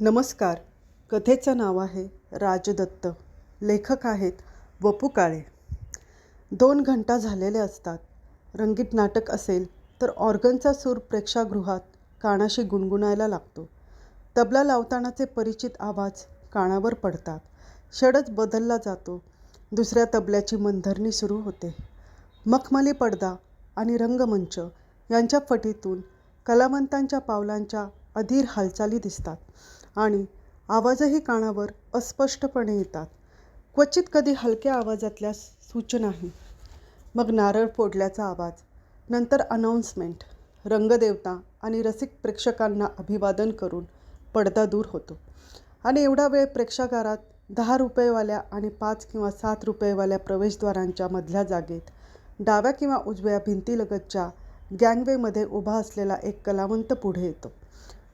नमस्कार. कथेचं नाव आहे राजदत्त. लेखक आहेत वपू काळे. दोन घंटा झालेले असतात. रंगीत नाटक असेल तर ऑर्गनचा सूर प्रेक्षागृहात कानाशी गुणगुणायला लागतो. तबला लावतानाचे परिचित आवाज कानावर पडतात. षडच बदलला जातो. दुसऱ्या तबल्याची मनधरणी सुरू होते. मखमली पडदा आणि रंगमंच यांच्या फटीतून कलावंतांच्या पावलांच्या अधीर हालचाली दिसतात. आणि आवाजही कानावर अस्पष्टपणे येतात. क्वचित कधी हलक्या आवाजातल्या सूचनाही. मग नारळ फोडल्याचा आवाज नंतर अनाऊन्समेंट रंगदेवता आणि रसिक प्रेक्षकांना अभिवादन करून पडदा दूर होतो. आणि एवढा वेळ प्रेक्षागारात दहा रुपयेवाल्या आणि पाच किंवा सात रुपयेवाल्या प्रवेशद्वारांच्या मधल्या जागेत डाव्या किंवा उजव्या भिंतीलगतच्या गँगवेमध्ये उभा असलेला एक कलावंत पुढे येतो.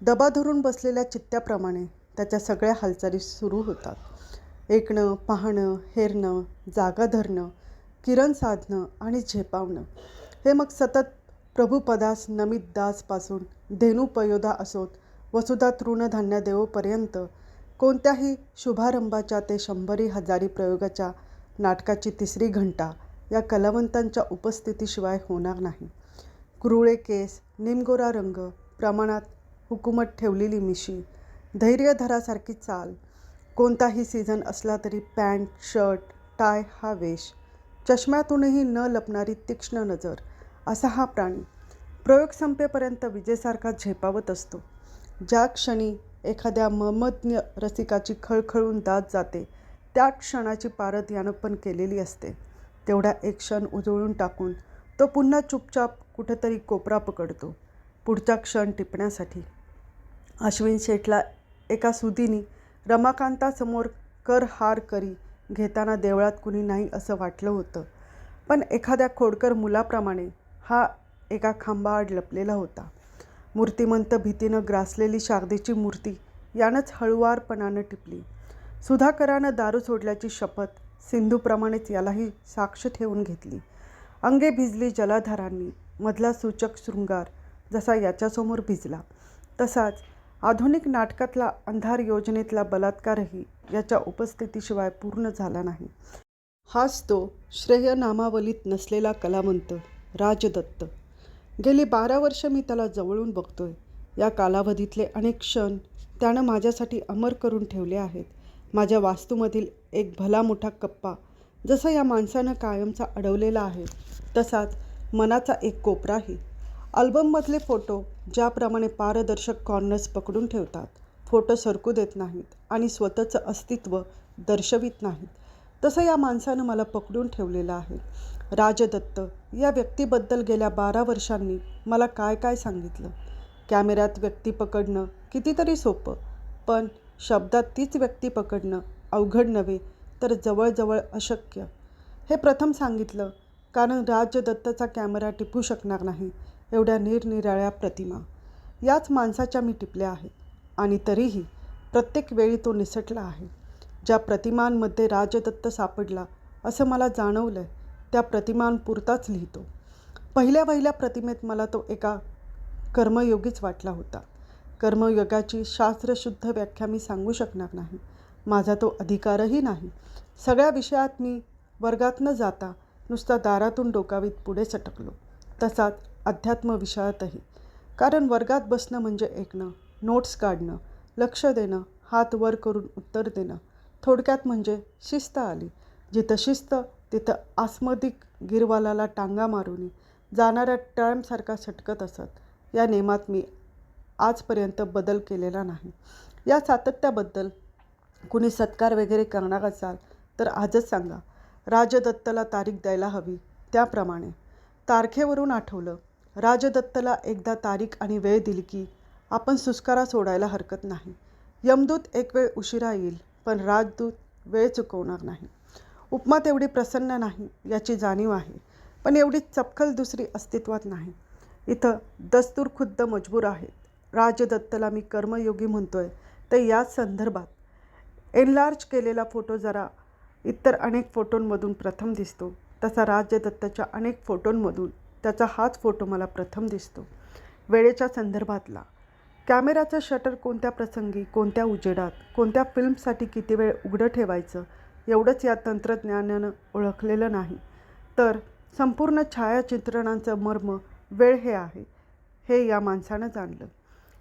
दबा धरून बसलेल्या चित्त्याप्रमाणे त्याच्या सगळ्या हालचाली सुरू होतात. ऐकणं पाहणं हेरणं जागा धरणं किरण साधणं आणि झेपावणं हे मग सतत प्रभुपदास नमित दासपासून धेनुपयोधा असोत वसुधा तृणधान्य देवोपर्यंत कोणत्याही शुभारंभाच्या ते शंभरी हजारी प्रयोगाच्या नाटकाची तिसरी घंटा या कलावंतांच्या उपस्थितीशिवाय होणार नाही. कुरुळे केस निमगोरा रंग प्रमाणात हुकूमत ठेवलेली मिशी. धैर्यधरासारखी चाल. कोणताही सीझन असला तरी पॅन्ट शर्ट टाय हा वेश. चष्म्यातूनही न लपणारी तीक्ष्ण नजर. असा हा प्राणी. प्रयोग संपेपर्यंत विजेसारखा झेपावत असतो. ज्या क्षणी एखाद्या ममज्ञ रसिकाची खळखळून दात जाते त्या क्षणाची पारत यानं पण केलेली असते. तेवढा एक क्षण उजळून टाकून तो पुन्हा चुपचाप कुठेतरी कोपरा पकडतो. पुढचा क्षण टिपण्यासाठी. अश्विन शेठला एका सुदीनी रमाकांतासमोर कर हार करी घेताना देवळात कुणी नाही असं वाटलं होतं. पण एखाद्या खोडकर मुलाप्रमाणे हा एका खांबाआड लपलेला होता. मूर्तिमंत भीतीनं ग्रासलेली शारदेची मूर्ती यानंच हळुवारपणानं टिपली. सुधाकरानं दारू सोडल्याची शपथ सिंधूप्रमाणेच यालाही साक्ष ठेवून घेतली. अंगे भिजली जलाधारांनी मधला सूचक शृंगार जसा याच्यासमोर भिजला तसाच आधुनिक नाटकातला अंधार योजनेतला बलात्कारही याच्या उपस्थितीशिवाय पूर्ण झाला नाही. हाच तो श्रेयनामावलीत नसलेला कलावंत राजदत्त. गेली बारा वर्ष मी त्याला जवळून बघतोय. या कालावधीतले अनेक क्षण त्यानं माझ्यासाठी अमर करून ठेवले आहेत. माझ्या वास्तूमधील एक भला मोठा कप्पा जसा या माणसानं कायमचा अडवलेला आहे तसाच मनाचा एक कोपराही अल्बममधले फोटो ज्याप्रमाणे पारदर्शक कॉर्नर्स पकडून ठेवतात फोटो सरकू देत नाहीत आणि स्वतःचं अस्तित्व दर्शवित नाहीत. तसं या माणसानं मला पकडून ठेवलेलं आहे. राजदत्त या व्यक्तीबद्दल गेल्या बारा वर्षांनी मला काय काय सांगितलं? कॅमेऱ्यात व्यक्ती पकडणं कितीतरी सोपं पण शब्दात तीच व्यक्ती पकडणं अवघड नव्हे तर जवळजवळ अशक्य. हे प्रथम सांगितलं कारण राजदत्तचा कॅमेरा टिपू शकणार नाही. एवढ्या निरनिराळ्या प्रतिमा. याच माणसाच्या मी टिपल्या आहेत. आणि तरीही प्रत्येक वेळी तो निसटला आहे. ज्या प्रतिमांमध्ये राजदत्त सापडला असं मला जाणवलं आहे त्या प्रतिमांपुरताच लिहितो. पहिल्या पहिल्या प्रतिमेत मला तो एका कर्मयोगीच वाटला होता. कर्मयोगाची शास्त्रशुद्ध व्याख्या मी सांगू शकणार नाही. माझा तो अधिकारही नाही. सगळ्या विषयात मी वर्गात न जाता नुसता दारातून डोकावीत पुढे सटकलो. तसाच अध्यात्म विषयातही कारण वर्गात बसणं म्हणजे ऐकणं नोट्स काढणं लक्ष देणं हात वर करून उत्तर देणं थोडक्यात म्हणजे शिस्त आली. जिथं शिस्त तिथं आस्मदिक गिरवालाला टांगा मारून जाणाऱ्या टॅमसारखा सटकत असत. या नेमात मी आजपर्यंत बदल केलेला नाही. या सातत्याबद्दल कुणी सत्कार वगैरे करणार असाल तर आजच सांगा. राजदत्तला तारीख द्यायला हवी त्याप्रमाणे. तारखेवरून आठवलं राजदत्तला एकदा तारीख आणि वेळ दिली की आपण सुस्कारा सोडायला हरकत नाही. यमदूत एक वेळ उशिरा येईल पण राजदूत वेळ चुकवणार नाही. उपमा तेवढी प्रसन्न नाही याची जाणीव आहे. पण एवढी चपखल दुसरी अस्तित्वात नाही. इथं दस्तूर खुद्द मजबूर आहेत. राजदत्तला मी कर्मयोगी म्हणतोय तर याच संदर्भात एनलार्ज केलेला फोटो जरा इतर अनेक फोटोंमधून प्रथम दिसतो. तसा राजदत्तच्या अनेक फोटोंमधून त्याचा हाच फोटो मला प्रथम दिसतो. वेळेच्या संदर्भातला. कॅमेराचं शटर कोणत्या प्रसंगी कोणत्या उजेडात कोणत्या फिल्मसाठी किती वेळ उघडं ठेवायचं एवढंच या तंत्रज्ञानानं ओळखलेलं नाही. तर संपूर्ण छायाचित्रणांचं मर्म वेळ हे आहे हे या माणसानं जाणलं.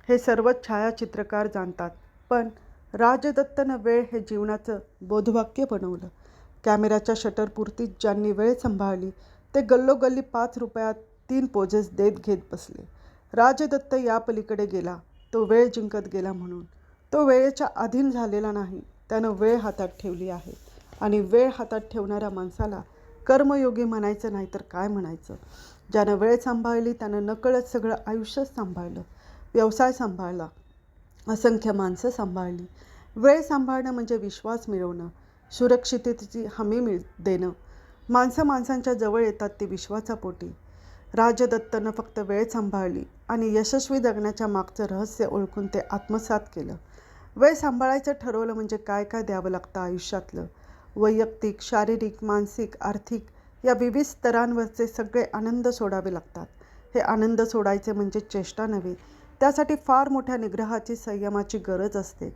हे सर्वच छायाचित्रकार जाणतात पण राजदत्तनं वेळ हे जीवनाचं बोधवाक्य बनवलं. कॅमेऱ्याच्या शटरपुरतीच ज्यांनी वेळ सांभाळली ते गल्लोगल्ली पाच रुपयात तीन पोजेस देत घेत बसले. राजदत्त या पलीकडे गेला. तो वेळ जिंकत गेला म्हणून. तो वेळेच्या अधीन झालेला नाही. त्यानं वेळ हातात ठेवली आहे. आणि वेळ हातात ठेवणाऱ्या माणसाला कर्मयोगी म्हणायचं नाही तर काय म्हणायचं? ज्यानं वेळ सांभाळली त्यानं नकळत सगळं आयुष्यच सांभाळलं. व्यवसाय सांभाळला. असंख्य माणसं सांभाळली. वेळ सांभाळणं म्हणजे विश्वास मिळवणं. सुरक्षिततेची हमी मिळ देणं. माणसं माणसांच्या जवळ येतात ती विश्वासापोटी राजदत्तनं फक्त वेळ सांभाळली आणि यशस्वी जगण्याच्या मागचं रहस्य ओळखून ते आत्मसात केलं. वेळ सांभाळायचं ठरवलं म्हणजे काय काय द्यावं लागतं आयुष्यातलं? वैयक्तिक शारीरिक मानसिक आर्थिक या विविध स्तरांवरचे सगळे आनंद सोडावे लागतात. हे आनंद सोडायचे म्हणजे चेष्टा नव्हे त्यासाठी फार मोठ्या निग्रहाची संयमाची गरज असते.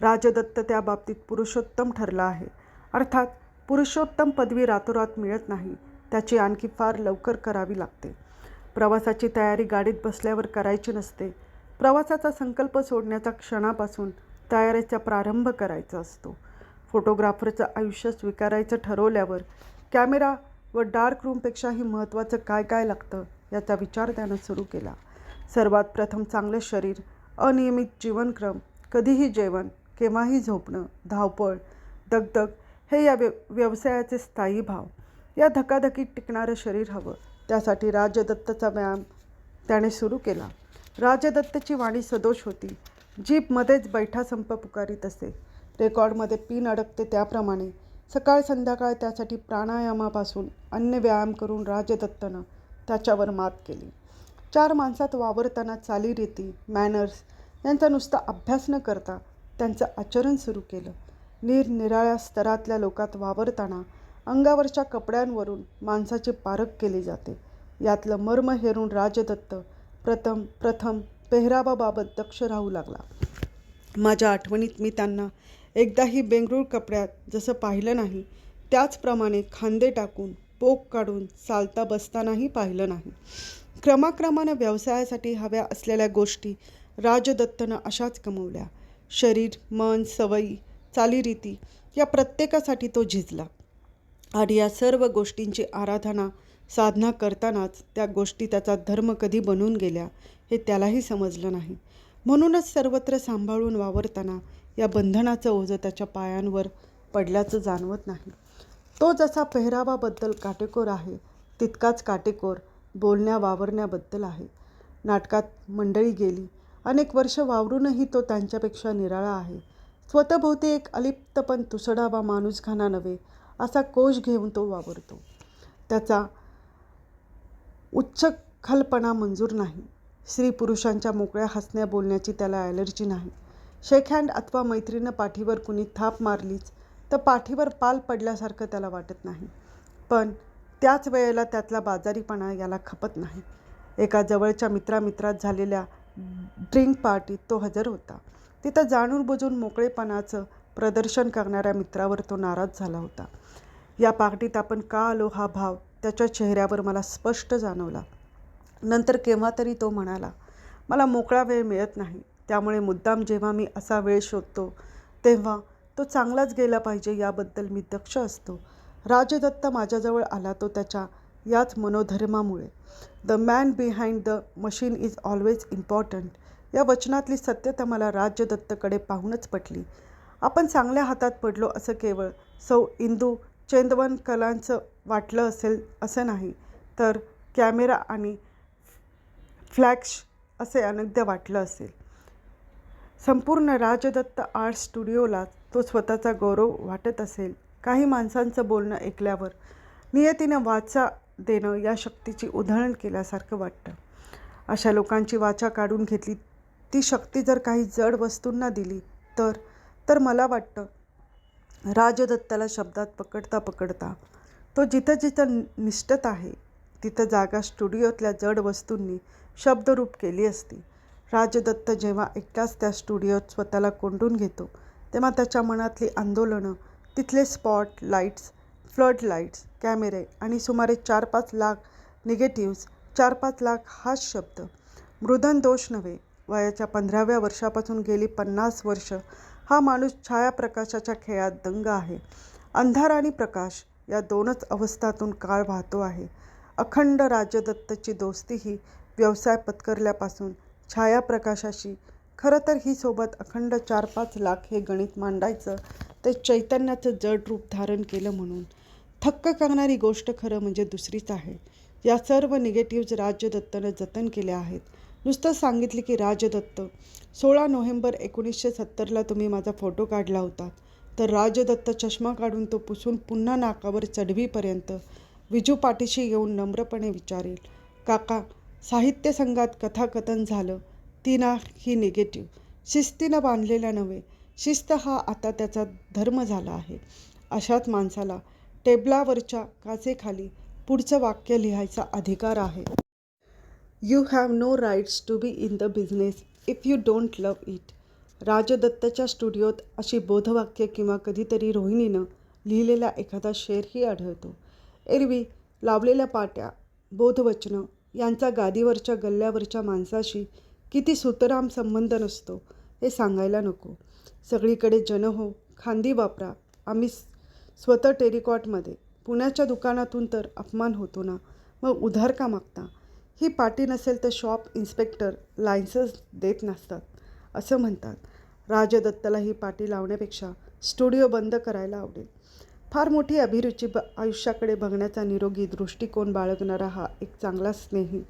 राजदत्त त्या बाबतीत पुरुषोत्तम ठरला आहे. अर्थात पुरुषोत्तम पदवी रातोरात मिळत नाही. त्याची आणखी फार लवकर करावी लागते. प्रवासाची तयारी गाडीत बसल्यावर करायची नसते. प्रवासाचा संकल्प सोडण्याच्या क्षणापासून तयारीचा प्रारंभ करायचा असतो. फोटोग्राफरचं आयुष्य स्वीकारायचं ठरवल्यावर कॅमेरा व डार्क रूमपेक्षाही महत्त्वाचं काय काय लागतं याचा विचार त्यानं सुरू केला. सर्वात प्रथम चांगलं शरीर अनियमित जीवनक्रम कधीही जेवण केव्हाही झोपणं धावपळ दगदग हे या व्य व्यवसायाचे स्थायी भाव. या धकाधकीत टिकणारं शरीर हवं. त्यासाठी राजदत्तचा व्यायाम त्याने सुरू केला. राजदत्तची वाणी सदोष होती. जीपमध्येच बैठा संप पुकारीत असे. रेकॉर्डमध्ये पिन अडकते त्याप्रमाणे. सकाळ संध्याकाळ त्यासाठी प्राणायामापासून अन्य व्यायाम करून राजदत्तनं त्याच्यावर मात केली. चार माणसात वावरताना चालीरीती मॅनर्स यांचा नुसता अभ्यास न करता त्यांचं आचरण सुरू केलं. निरनिराळ्या स्तरातल्या लोकात वावरताना अंगावरच्या कपड्यांवरून माणसाची पारख केली जाते. यातलं मर्म हेरून राजदत्त प्रथम प्रथम पेहरावाबाबत दक्ष राहू लागला. माझ्या आठवणीत मी त्यांना एकदाही बेंगळूर कपड्यात जसं पाहिलं नाही त्याचप्रमाणे खांदे टाकून पोक काढून चालता बसतानाही पाहिलं नाही. क्रमाक्रमानं व्यवसायासाठी हव्या असलेल्या गोष्टी राजदत्तनं अशाच कमवल्या. शरीर मन सवयी चालीरीती या प्रत्येकासाठी तो झिजला. आणि या सर्व गोष्टींची आराधना साधना करतानाच त्या गोष्टी त्याचा धर्म कधी बनून गेल्या हे त्यालाही समजलं नाही. म्हणूनच सर्वत्र सांभाळून वावरताना या बंधनाचं ओझं त्याच्या पायांवर पडल्याचं जाणवत नाही. तो जसा पेहरावाबद्दल काटेकोर आहे तितकाच काटेकोर बोलण्या वावरण्याबद्दल आहे. नाटकात मंडळी गेली अनेक वर्ष वावरूनही तो त्यांच्यापेक्षा निराळा आहे. स्वतःभोवती एक अलिप्त पण तुसडावा माणूसखाना नव्हे असा कोश घेऊन तो वावरतो. त्याचा उच्च खलपणा मंजूर नाही. स्त्री पुरुषांच्या मोकळ्या हसण्या बोलण्याची त्याला ॲलर्जी नाही. शेक हँड अथवा मैत्रीनं पाठीवर कुणी थाप मारलीच तर पाठीवर पाल पडल्यासारखं त्याला वाटत नाही. पण त्याच वेळेला त्यातला बाजारीपणा याला खपत नाही. एका जवळच्या मित्रामित्रात झालेल्या ड्रिंक पार्टीत तो हजर होता. तिथं जाणून बुजून मोकळेपणाचं प्रदर्शन करणाऱ्या मित्रावर तो नाराज झाला होता. या पार्टीत आपण का आलो हा भाव त्याच्या चेहऱ्यावर मला स्पष्ट जाणवला. नंतर केव्हा तरी तो म्हणाला मला मोकळा वेळ मिळत नाही. त्यामुळे मुद्दाम जेव्हा मी असा वेळ शोधतो तेव्हा तो चांगलाच गेला पाहिजे याबद्दल मी दक्ष असतो. राजदत्त माझ्याजवळ आला तो त्याच्या याच मनोधर्मामुळे. The man behind the machine is always important. या वचनातली सत्यता मला राजदत्तकडे पाहूनच पटली. आपण चांगल्या हातात पडलो असं केवळ सौ इंदू चेंदवन कलांचं वाटलं असेल असं नाही तर कॅमेरा आणि फ्लॅक्श असे अनग्ध वाटलं असेल. संपूर्ण राजदत्त आर्ट स्टुडिओला तो स्वतःचा गौरव वाटत असेल. काही माणसांचं बोलणं ऐकल्यावर नियतीनं वाचा देणं या शक्तीची उधळण केल्यासारखं वाटतं. अशा लोकांची वाचा काढून घेतली ती शक्ती जर काही जड वस्तूंना दिली तर तर मला वाटतं राजदत्ताला शब्दात पकडता पकडता तो जिथं जिथं निष्ठत आहे तिथं जागा स्टुडिओतल्या जड वस्तूंनी शब्दरूप केली असती. राजदत्त जेव्हा एकटाच त्या स्टुडिओत स्वतःला कोंडून घेतो तेव्हा त्याच्या मनातली आंदोलनं तिथले स्पॉट लाईट्स फ्लड लाईट्स कॅमेरे आणि सुमारे चार पाच लाख निगेटिव्ह्ज चार पाच लाख हाच शब्द मृदन दोष नव्हे वयाच्या पंधराव्या वर्षापासून गेली पन्नास वर्ष हा माणूस छायाप्रकाशाच्या खेळात दंग आहे. अंधार आणि प्रकाश या दोनच अवस्थातून काळ वाहतो आहे. अखंड राजदत्तची दोस्ती ही व्यवसाय पत्करल्यापासून छायाप्रकाशाशी खरं तर ही सोबत अखंड चार पाच लाख हे गणित मांडायचं ते चैतन्याचं जड रूप धारण केलं म्हणून. थक्क करणारी गोष्ट खरं म्हणजे दुसरीच आहे. या सर्व निगेटिव्ज राजदत्तनं जतन केल्या आहेत. नुसतं सांगितले की राजदत्त. सोळा नोव्हेंबर एकोणीसशे सत्तरला तुम्ही माझा फोटो काढला होता. तर राजदत्त चष्मा काढून तो पुसून पुन्हा नाकावर चढवीपर्यंत विजू पाठीशी येऊन नम्रपणे विचारेल काका साहित्य संघात कथाकथन झालं. ती ना ही निगेटिव्ह. शिस्तीनं बांधलेल्या नव्हे. शिस्त हा आता त्याचा धर्म झाला आहे अशाच माणसाला टेबलावरच्या काचेखाली पुढचं वाक्य लिहायचा अधिकार आहे. You have no rights to be in the business if you don't love it राजदत्तच्या स्टुडिओत अशी बोधवाक्य किंवा कधीतरी रोहिणीनं लिहिलेला एखादा शेरही आढळतो. एरवी लावलेल्या पाट्या बोधवचनं यांचा गादीवरच्या गल्ल्यावरच्या माणसाशी किती सुतराम संबंध नसतो हे सांगायला नको. सगळीकडे जन हो खांदी वापरा. आम्ही स्वतः टेरिकॉटमध्ये. पुण्याच्या दुकानातून तर अपमान होतो ना. मग उधार का मागता? ही पाटी नसेल तर शॉप इन्स्पेक्टर लायसन्स देत नसतात असं म्हणतात. राजदत्तला ही पाटी लावण्यापेक्षा स्टुडिओ बंद करायला आवडेल. फार मोठी अभिरुची ब आयुष्याकडे बघण्याचा निरोगी दृष्टिकोन बाळगणारा हा एक चांगला स्नेही.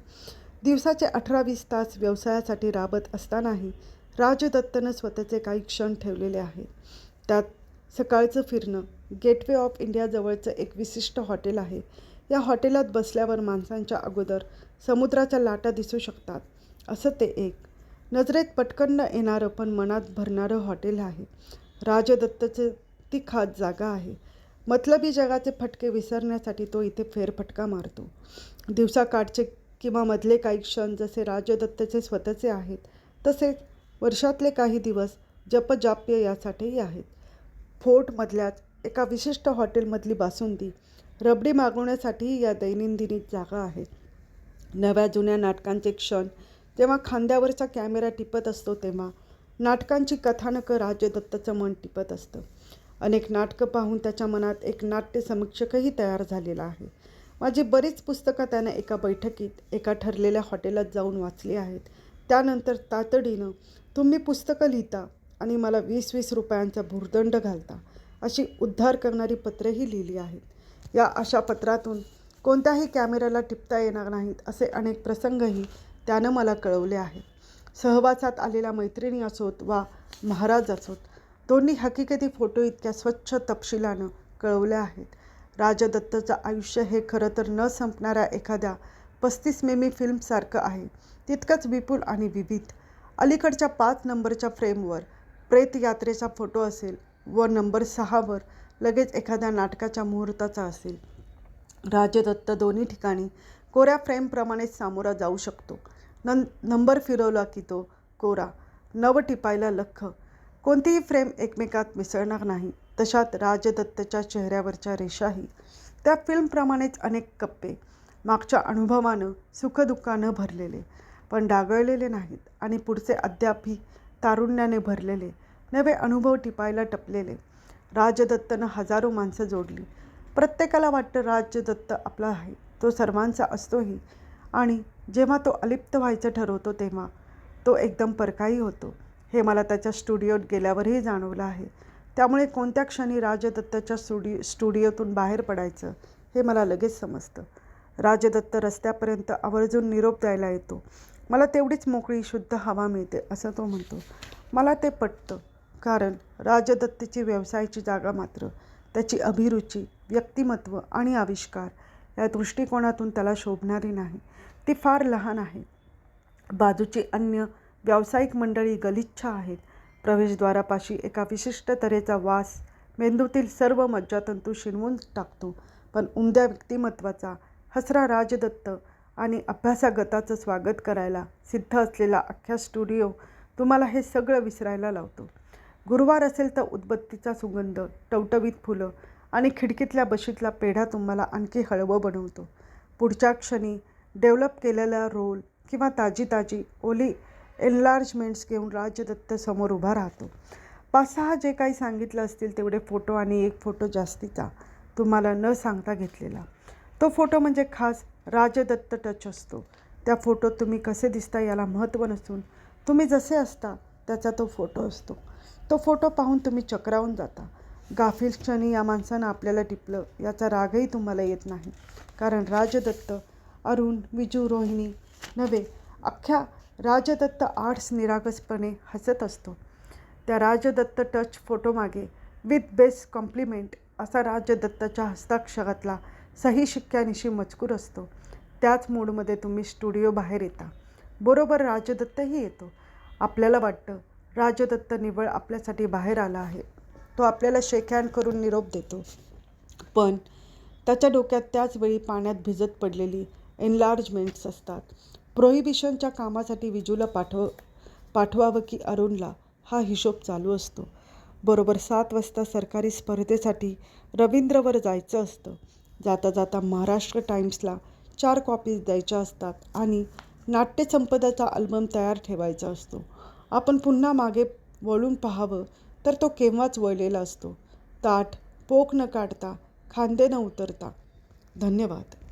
दिवसाचे अठरा वीस तास व्यवसायासाठी राबत असतानाही राजदत्तनं स्वतःचे काही क्षण ठेवलेले आहेत. त्यात सकाळचं फिरणं गेटवे ऑफ इंडियाजवळचं एक विशिष्ट हॉटेल आहे. या हॉटेलात बसल्यावर माणसांच्या अगोदर समुद्राच्या लाटा दिसू शकतात. असं ते एक. नजरेत पटकन न येणारं पण मनात भरणारं हॉटेल आहे. राजदत्तचे ती खास जागा आहे. मतलबी जगाचे फटके विसरण्यासाठी तो इथे फेरफटका मारतो. दिवसाकाठचे किंवा मधले काही क्षण जसे राजदत्तचे स्वतःचे आहेत तसेच वर्षातले काही दिवस जपजाप्य यासाठीही आहेत. फोर्टमधल्याच एका विशिष्ट हॉटेलमधली बासुंदी रबडी मागवण्यासाठीही या दैनंदिनी जागा आहेत नव्या जुन्या नाटकांचे क्षण. जेव्हा खांद्यावरचा कॅमेरा टिपत असतो तेव्हा नाटकांची कथानकं राजदत्तचं मन टिपत असतं. अनेक नाटकं पाहून त्याच्या मनात एक नाट्य समीक्षकही तयार झालेला आहे. माझी बरीच पुस्तकं त्यानं एका बैठकीत एका ठरलेल्या हॉटेलात जाऊन वाचली आहेत. त्यानंतर तातडीनं तुम्ही पुस्तकं लिहिता आणि मला वीस वीस रुपयांचा भुर्दंड घालता अशी उद्धार करणारी पत्रंही लिहिली आहेत. या अशा पत्रातून कोणत्याही कॅमेऱ्याला टिपता येणार नाहीत असे अनेक प्रसंगही त्यानं मला कळवले आहेत. सहवासात आलेल्या मैत्रिणी असोत वा महाराज असोत दोन्ही हकीकती फोटो इतक्या स्वच्छ तपशिलानं कळवल्या आहेत. राजदत्तचं आयुष्य हे खरं तर न संपणाऱ्या एखाद्या पस्तीस मेमी फिल्मसारखं आहे. तितकंच विपुल आणि विविध. अलीकडच्या पाच नंबरच्या फ्रेमवर प्रेतयात्रेचा फोटो असेल व नंबर सहावर लगेच एखाद्या नाटकाच्या मुहूर्ताचा असेल. राजदत्त दोन्ही ठिकाणी कोऱ्या फ्रेमप्रमाणेच सामोरा जाऊ शकतो. नं नंबर फिरवला की तो कोरा नव टिपायला लख. कोणतीही फ्रेम एकमेकात मिसळणार नाही. तशात राजदत्तच्या चेहऱ्यावरच्या रेषाही त्या फिल्मप्रमाणेच अनेक कप्पे. मागच्या अनुभवानं सुखदुःखानं भरलेले पण डागळलेले नाहीत आणि पुढचे अद्यापही तारुण्याने भरलेले नवे अनुभव टिपायला टपलेले. राजदत्तनं हजारो माणसं जोडली. प्रत्येकाला वाटतं राजदत्त आपला आहे. तो सर्वांचा असतोही. आणि जेव्हा तो अलिप्त व्हायचं ठरवतो तेव्हा तो एकदम परकाही होतो. हे मला त्याच्या स्टुडिओत गेल्यावरही जाणवलं आहे. त्यामुळे कोणत्या क्षणी राजदत्तच्या स्टुडिओ स्टुडिओतून बाहेर पडायचं हे मला लगेच समजतं. राजदत्त रस्त्यापर्यंत आवर्जून निरोप द्यायला येतो. मला तेवढीच मोकळी शुद्ध हवा मिळते असं तो म्हणतो. मला ते पटतं कारण राजदत्तची व्यवसायाची जागा मात्र त्याची अभिरुची व्यक्तिमत्व आणि आविष्कार या दृष्टिकोनातून त्याला शोभणारी नाही. ती फार लहान आहे. बाजूची अन्य व्यावसायिक मंडळी गलिच्छ आहेत. प्रवेशद्वारापाशी एका विशिष्ट तऱ्हेचा वास मेंदूतील सर्व मज्जातंतू शिनवून टाकतो. पण उमद्या व्यक्तिमत्वाचा हसरा राजदत्त आणि अभ्यासागताचं स्वागत करायला सिद्ध असलेला अख्ख्या स्टुडिओ तुम्हाला हे सगळं विसरायला लावतो. गुरुवार असेल तर उदबत्तीचा सुगंध टवटवीत फुलं आणि खिडकीतल्या बशीतला पेढा तुम्हाला आणखी हळवं बनवतो. पुढच्या क्षणी डेव्हलप केलेला रोल किंवा ताजी ताजी ओली एनलार्जमेंट्स घेऊन राजदत्त समोर उभा राहतो. पाच सहा जे काही सांगितलं असतील तेवढे फोटो आणि एक फोटो जास्तीचा तुम्हाला न सांगता घेतलेला. तो फोटो म्हणजे खास राजदत्त टच असतो. त्या फोटोत तुम्ही कसे दिसता याला महत्त्व नसून तुम्ही जसे असता त्याचा तो फोटो असतो. तो फोटो पाहून तुम्ही चक्रावून जाता. गाफील क्षणी या माणसानं आपल्याला टिपलं याचा रागही तुम्हाला येत नाही. कारण राजदत्त अरुण विजू रोहिणी नव्हे अख्ख्या राजदत्त आर्ट्स निरागसपणे हसत असतो. त्या राजदत्त टच फोटोमागे विथ बेस्ट कॉम्प्लिमेंट असा राजदत्ताच्या हस्ताक्षरातला सही शिक्क्यानिशी मजकूर असतो. त्याच मूडमध्ये तुम्ही स्टुडिओ बाहेर येता. बरोबर राजदत्तही येतो. आपल्याला वाटतं राजदत्त निवळ आपल्यासाठी बाहेर आला आहे. तो आपल्याला शेक हँड करून निरोप देतो. पण त्याच्या डोक्यात त्याच वेळी पाण्यात भिजत पडलेली एनलार्जमेंट्स असतात. प्रोहिबिशनच्या कामासाठी विजूला पाठव पाठवावं की अरुणला हा हिशोब चालू असतो. बरोबर सात वाजता सरकारी स्पर्धेसाठी रवींद्रवर जायचं असतं. जाता जाता महाराष्ट्र टाइम्सला चार कॉपीज द्यायच्या असतात आणि नाट्यसंपदाचा अल्बम तयार ठेवायचा असतो. आपण पुन्हा मागे वळून पाहावं तर तो केव्हाच वळलेला असतो. ताठ पोक न काढता खांदे न उतरता. धन्यवाद.